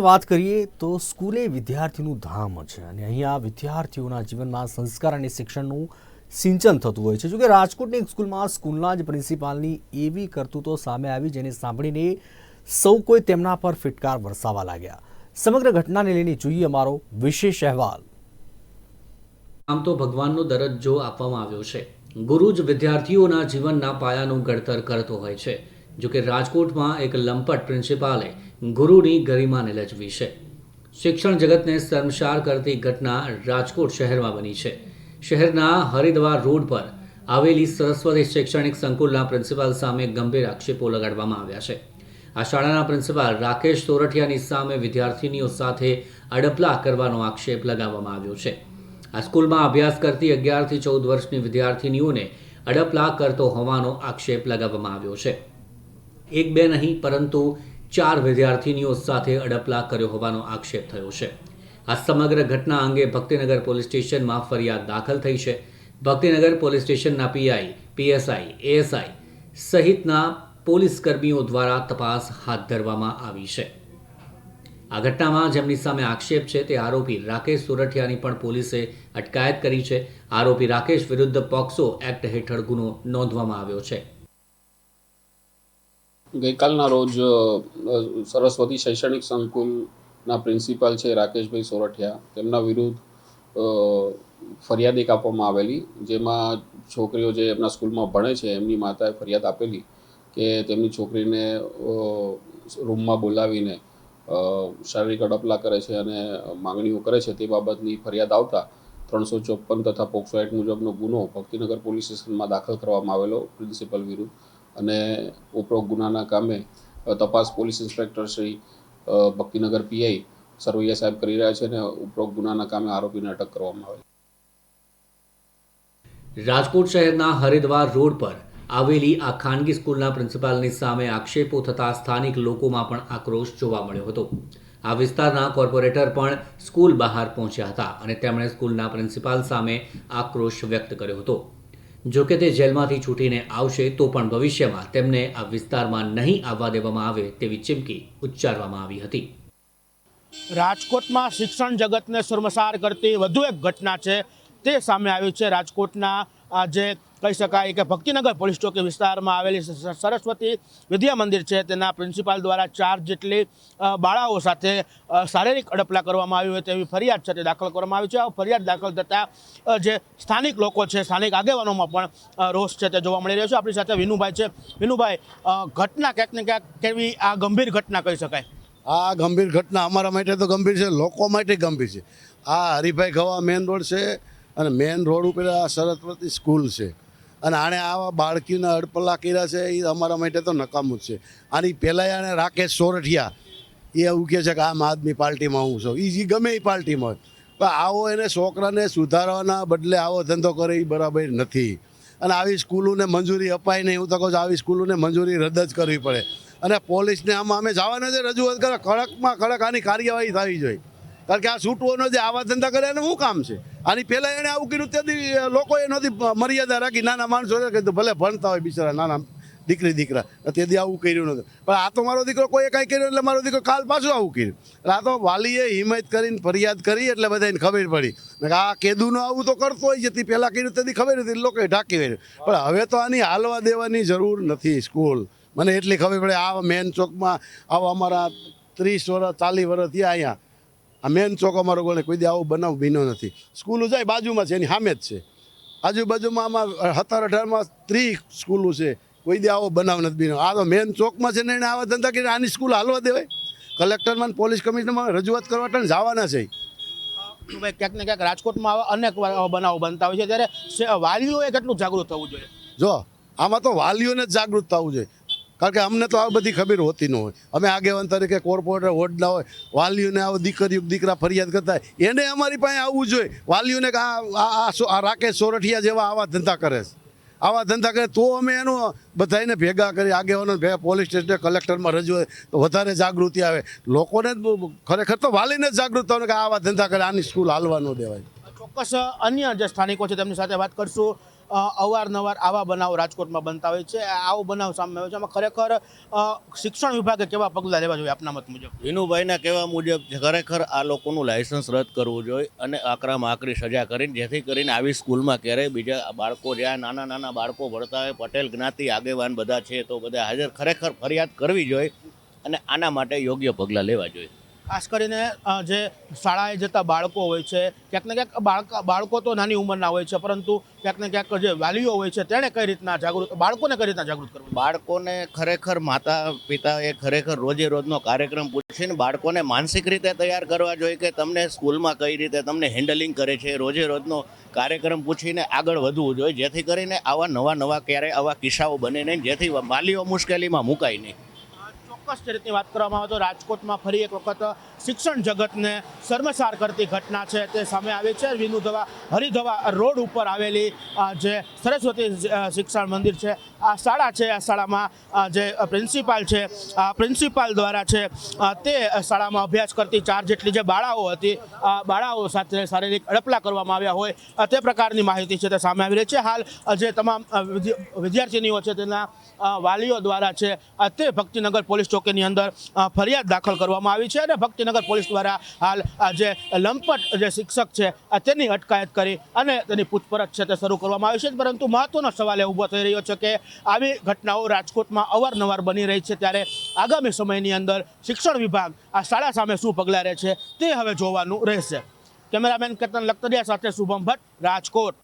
વાત કરીએ તો સ્કૂલે વિદ્યાર્થીનું ધામ છે અને અહીંયા વિદ્યાર્થીઓના જીવનમાં સંસ્કાર અને શિક્ષણનું સિંચન થતું હોય છે. જોકે રાજકોટની સ્કૂલમાં સ્કૂલના જ પ્રિન્સિપાલની એવી કરતૂતો સામે આવી જેને સાંભળીને સૌ કોઈ તેમના પર ફિટકાર વરસાવા લાગ્યા. સમગ્ર ઘટનાને લઈને જોઈએ અમારો વિશેષ અહેવાલ. આમ તો ભગવાનનો દરજ્જો આપવામાં આવ્યો છે. ગુરુ જ વિદ્યાર્થીઓના જીવનના પાયાનું ઘડતર કરતો હોય છે. જો કે રાજકોટમાં એક લંપટ પ્રિન્સિપાલે ગુરુની ગરિમાને લજવી છે. શિક્ષણ જગતને શર્મશાર કરતી ઘટના રાજકોટ શહેરમાં બની છે. શહેરના હરિદ્વાર રોડ પર આવેલી સરસ્વતી શૈક્ષણિક સંકુલના પ્રિન્સિપાલ સામે ગંભીર આક્ષેપો લગાડવામાં આવ્યા છે. આ શાળાના પ્રિન્સિપાલ રાકેશ સોરઠિયાની સામે વિદ્યાર્થીનીઓ સાથે અડપલા કરવાનો આક્ષેપ લગાવવામાં આવ્યો છે. આ સ્કૂલમાં અભ્યાસ કરતી અગિયારથી ચૌદ વર્ષની વિદ્યાર્થીનીઓને અડપલા કરતો હોવાનો આક્ષેપ લગાવવામાં આવ્યો છે. એક બે નહીં, પરંતુ ચાર વિદ્યાર્થીનીઓ સાથે અડપલા કર્યો હોવાનો આક્ષેપ થયો છે. આ સમગ્ર ઘટના અંગે ભક્તિનગર પોલીસ સ્ટેશનમાં ફરિયાદ દાખલ થઈ છે. ભક્તિનગર પોલીસ સ્ટેશનના પીઆઈ, પીએસઆઈ, એએસઆઈ સહિતના પોલીસ કર્મીઓ દ્વારા તપાસ હાથ ધરવામાં આવી છે. આ ઘટનામાં જેમની સામે આક્ષેપ છે તે આરોપી રાકેશ સુરઠિયાની પણ પોલીસે અટકાયત કરી છે. આરોપી રાકેશ વિરુદ્ધ પોક્સો એક્ટ હેઠળ ગુનો નોંધવામાં આવ્યો છે. ગઈકાલના રોજ સરસ્વતી શૈક્ષણિક સંકુલના પ્રિન્સિપાલ છે રાકેશભાઈ સોરઠિયા. તેમના વિરુદ્ધ ફરિયાદ એક આપવામાં આવેલી, જેમાં છોકરીઓ જે એમના સ્કૂલમાં ભણે છે, એમની માતાએ ફરિયાદ આપેલી કે તેમની છોકરીને રૂમમાં બોલાવીને શારીરિક અડપલા કરે છે અને માંગણીઓ કરે છે તે બાબતની ફરિયાદ આવતા ત્રણસો ચોપન તથા પોક્સો એક્ટ મુજબનો ગુનો ભક્તિનગર પોલીસ સ્ટેશનમાં દાખલ કરવામાં આવેલો પ્રિન્સિપલ વિરુદ્ધ. અને ઉપરોક્ત ગુનાના કામે તપાસ police inspector Shri Bhaktinagar PI Sarvaiya સાહેબ કરી રહ્યા છે અને ઉપરોક્ત ગુનાના કામે આરોપીને અટક કરવામાં આવે રાજકોટ શહેરના હરિદ્વાર રોડ પર આવેલી આ ખાનગી સ્કૂલના પ્રિન્સિપાલની સામે આક્ષેપો થતા સ્થાનિક લોકોમાં પણ આક્રોશ જોવા મળ્યો હતો. આ વિસ્તારના કોર્પોરેટર પણ સ્કૂલ બહાર પહોંચ્યા હતા અને તેમણે સ્કૂલના પ્રિન્સિપાલ સામે આક્રોશ વ્યક્ત કર્યો હતો. જો કે તે જેલમાંથી છૂટીને આવશે તો પણ ભવિષ્યમાં તેમને આ વિસ્તારમાં નહીં આવવા દેવામાં આવે તેવી ચીમકી ઉચ્ચારવામાં આવી હતી. રાજકોટમાં શિક્ષણ જગતને શર્મસાર કરતી વધુ એક ઘટના છે. તે સામે આવી છે રાજકોટના જે કહી શકાય કે ભક્તિનગર પોલીસ ચોકી વિસ્તારમાં આવેલી સરસ્વતી વિદ્યા મંદિર છે. તેના પ્રિન્સિપાલ દ્વારા ચાર જેટલી બાળાઓ સાથે શારીરિક અડપલા કરવામાં આવી હોય તેવી ફરિયાદ છે તે દાખલ કરવામાં આવી છે. આ ફરિયાદ દાખલ થતાં જે સ્થાનિક લોકો છે, સ્થાનિક આગેવાનોમાં પણ રોષ છે તે જોવા મળી રહ્યો છે. આપણી સાથે વિનુભાઈ છે. વિનુભાઈ ઘટના ક્યાંક ને ક્યાંક કેવી આ ગંભીર ઘટના કહી શકાય? આ ગંભીર ઘટના અમારા માટે તો ગંભીર છે. લોકો માટે ગંભીર છે. આ હરિભાઈ ગવા મેન રોડ છે અને મેન રોડ ઉપર આ સરસ્વતી સ્કૂલ છે. અને આણે આવા બાળકીના અડપલા કર્યા છે એ અમારા માટે તો નકામું જ છે. આની પહેલાં આણે રાકેશ સોરઠિયા એ એવું કહે છે કે આમ આદમી પાર્ટીમાં હું છું. એ જે ગમે એ પાર્ટીમાં હોય. પણ આવો એને છોકરાને સુધારવાના બદલે આવો ધંધો કરે એ બરાબર નથી. અને આવી સ્કૂલોને મંજૂરી અપાય નહીં, હું તો કહું છું, આવી સ્કૂલોને મંજૂરી રદ જ કરવી પડે. અને પોલીસને આમાં અમે જવાના છે, રજૂઆત કરે, કડકમાં કડક આની કાર્યવાહી થવી જોઈએ. કારણ કે આ છૂટવાનો જે આવા ધંધા કરે એને શું કામ છે? આની પહેલાં એણે આવું કર્યું તેથી લોકોએ નહોતી મર્યાદા રાખી. નાના માણસો છે કે ભલે ભણતા હોય બિચારા, નાના દીકરી, દીકરા તેથી આવું કર્યું નથી પણ આ તો મારો દીકરો કોઈએ કાંઈ કર્યું એટલે મારો દીકરો કાલ પાછું આવું કર્યું. એટલે આ તો વાલીએ હિંમત કરીને ફરિયાદ કરી એટલે બધાને ખબર પડી. આ કેદુનો આવું તો કરતો હોય જેથી પહેલાં કર્યું તેથી ખબર હતી, લોકોએ ઢાંકી વર્યું પણ હવે તો આની હાલવા દેવાની જરૂર નથી સ્કૂલ. મને એટલી ખબર પડે, આ મેન ચોકમાં આવા અમારા ત્રીસ વર્ષ ચાલીસ વર્ષ થયા અહીંયા. આ મેન ચોક અમારો કોને કોઈ દે આવો બનાવ બીનો નથી. સ્કૂલો જાય બાજુમાં છે એની સામે જ છે. આજુબાજુમાં આમાં સત્તર અઢારમાં ત્રી સ્કૂલો છે કોઈ દે આવો બનાવ નથી બીનો આ તો મેન ચોકમાં છે ને એને આવા ધંધા કરીને આની સ્કૂલ હાલવા દેવાય. કલેક્ટરમાં પોલીસ કમિશનરમાં રજૂઆત કરવા માટે જવાના છે. ક્યાંક ને ક્યાંક રાજકોટમાં આવા અનેક બનાવો બનતા હોય છે ત્યારે વાલીઓએ કેટલું જાગૃત થવું જોઈએ? જો આમાં તો વાલીઓને જ જાગૃત થવું જોઈએ. કારણ કે અમને તો આ બધી ખબર હોતી ન હોય. અમે આગેવાન તરીકે કોર્પોરેટર વોર્ડના હોય, વાલીઓને આવો દીકરીઓ, દીકરા ફરિયાદ કરતા એને અમારી પાસે આવવું જોઈએ. વાલીઓને કે આ, આ- રાકેશ સોરઠિયા જેવા આવા ધંધા કરે છે. આવા ધંધા કરે તો અમે એનું બધાને ભેગા કરી આગેવાનો ભેગા પોલીસ સ્ટેશન કલેક્ટરમાં રજૂ તો વધારે જાગૃતિ આવે. લોકોને ખરેખર તો વાલીને જ જાગૃત થવાનું કે આવા ધંધા કરે, આની સ્કૂલ હાલવા ન દેવાય. ચોક્કસ અન્ય જે સ્થાનિકો છે તેમની સાથે વાત કરશું. અવારનવાર આવા બનાવો રાજકોટમાં બનતા હોય છે. આવો બનાવ સામે આવે છે. આમાં ખરેખર શિક્ષણ વિભાગે કેવા પગલાં લેવા જોઈએ આપના મત મુજબ? વિનુભાઈના કહેવા મુજબ ખરેખર આ લોકોનું લાયસન્સ રદ કરવું જોઈએ અને આકરામાં આકરી સજા કરીને, જેથી કરીને આવી સ્કૂલમાં ક્યારેય બીજા બાળકો જ્યાં નાના નાના બાળકો ભણતા હોય, પટેલ, જ્ઞાતિ, આગેવાન બધા છે, તો બધા હાજર ખરેખર ફરિયાદ કરવી જોઈએ અને આના માટે યોગ્ય પગલાં લેવા જોઈએ. ખાસ કરીને જે શાળાએ જતા બાળકો હોય છે, ક્યાંક ને ક્યાંક બાળક, બાળકો તો નાની ઉંમરના હોય છે, પરંતુ ક્યાંક ને ક્યાંક જે વાલીઓ હોય છે, તેણે કઈ રીતના જાગૃત, બાળકોને કઈ રીતના જાગૃત કરવું? બાળકોને ખરેખર માતા પિતાએ ખરેખર રોજે રોજનો કાર્યક્રમ પૂછીને બાળકોને માનસિક રીતે તૈયાર કરવા જોઈએ કે તમને સ્કૂલમાં કઈ રીતે તમને હેન્ડલિંગ કરે છે રોજે રોજનો કાર્યક્રમ પૂછીને આગળ વધવું જોઈએ, જેથી કરીને આવા નવા નવા ક્યારેય આવા કિસ્સાઓ બને નહીં, જેથી વાલીઓ મુશ્કેલીમાં મુકાય નહીં. ચોક્કસ રીતની વાત કરવામાં આવે તો રાજકોટમાં ફરી એક વખત શિક્ષણ જગતને શર્મસાર કરતી ઘટના છે તે સામે આવી છે. વિનુધવા હરિધવા રોડ ઉપર આવેલી જે સરસ્વતી શિક્ષણ મંદિર છે. આ શાળા છે. આ શાળામાં જે પ્રિન્સિપાલ છે આ પ્રિન્સિપાલ દ્વારા છે તે શાળામાં અભ્યાસ કરતી ચાર જેટલી જે બાળાઓ હતી બાળાઓ સાથે શારીરિક અડપલા કરવામાં આવ્યા હોય તે પ્રકારની માહિતી છે તે સામે આવી રહી છે. હાલ જે તમામ વિદ્યાર્થીનીઓ છે તેના વાલીઓ દ્વારા છે તે ભક્તિનગર પોલીસ ચોકીની અંદર ફરિયાદ દાખલ કરવામાં આવી છે અને ભક્તિનગર પોલીસ દ્વારા હાલ જે લંપટ જે શિક્ષક છે તેની અટકાયત કરી અને તેની પૂછપરછ છે તે શરૂ કરવામાં આવી છે. પરંતુ મહત્વનો સવાલ એ ઊભો થઈ રહ્યો છે કે આવી ઘટનાઓ રાજકોટમાં અવારનવાર બની રહી છે ત્યારે આગામી સમયની અંદર શિક્ષણ વિભાગ આ શાળા સામે શું પગલાં રહે છે તે હવે જોવાનું રહેશે. કેમેરામેન કેતન લખતરિયા સાથે શુભમ ભટ્ટ, રાજકોટ.